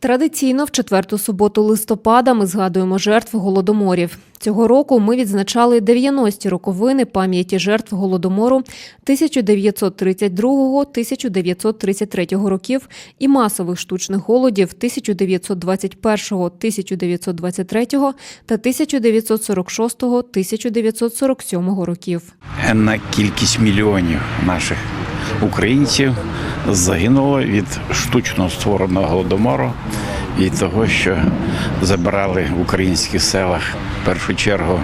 Традиційно в четверту суботу листопада ми згадуємо жертв голодоморів. Цього року ми відзначали 90-ті роковини пам'яті жертв голодомору 1932-1933 років і масових штучних голодів 1921-1923 та 1946-1947 років. Енна кількість мільйонів наших українців загинуло від штучно створеного голодомору і того, що забирали в українських селах в першу чергу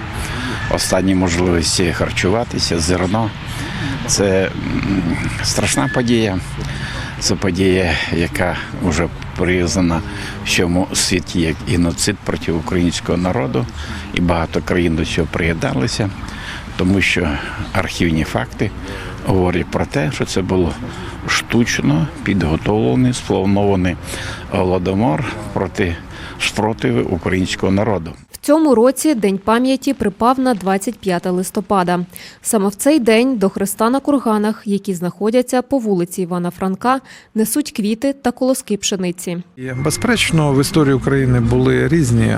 останні можливості харчуватися, зерно. Це страшна подія. Це подія, яка вже признана в всьому світі як геноцид проти українського народу, і багато країн до цього приєдналися, тому що архівні факти говорять про те, що це було штучно підготовлений, спланований голодомор проти спротиву українського народу. В цьому році День пам'яті припав на 25 листопада. Саме в цей день до хреста на курганах, які знаходяться по вулиці Івана Франка, несуть квіти та колоски пшениці. І, Безперечно, в історії України були різні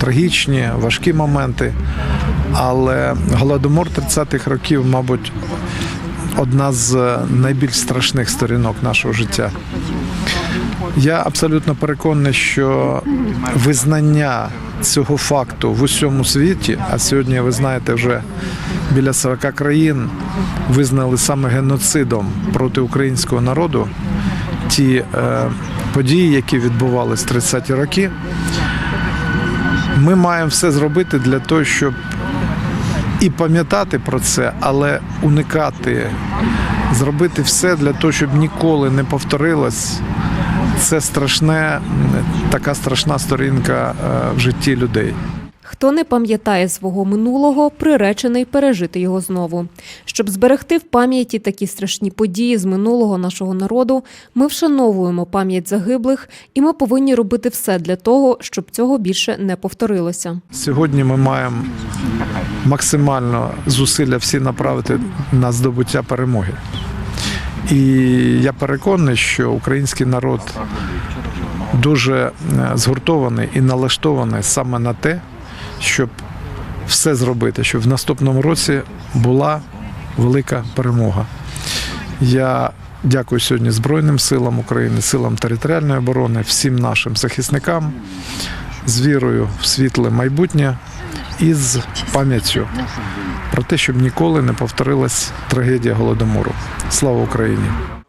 трагічні, важкі моменти, але голодомор 30-х років, мабуть, одна з найбільш страшних сторінок нашого життя. Я абсолютно переконаний, що визнання цього факту в усьому світі, а сьогодні ви знаєте, вже біля 40 країн визнали саме геноцидом проти українського народу ті е, події, які відбувалися в 30-ті роки. Ми маємо все зробити для того, щоб і пам'ятати про це, але уникати, зробити все для того, щоб ніколи не повторилось. Це страшне, така страшна сторінка е, в житті людей. Хто не пам'ятає свого минулого, приречений пережити його знову. Щоб зберегти в пам'яті такі страшні події з минулого нашого народу, ми вшановуємо пам'ять загиблих, і ми повинні робити все для того, щоб цього більше не повторилося. Сьогодні ми маємо максимально зусилля всі направити на здобуття перемоги. І я переконаний, що український народ дуже е, згуртований і налаштований саме на те, щоб все зробити, щоб в наступному році була велика перемога. Я дякую сьогодні Збройним силам України, силам територіальної оборони, всім нашим захисникам з вірою в світле майбутнє і з пам'яттю про те, щоб ніколи не повторилась трагедія голодомору. Слава Україні!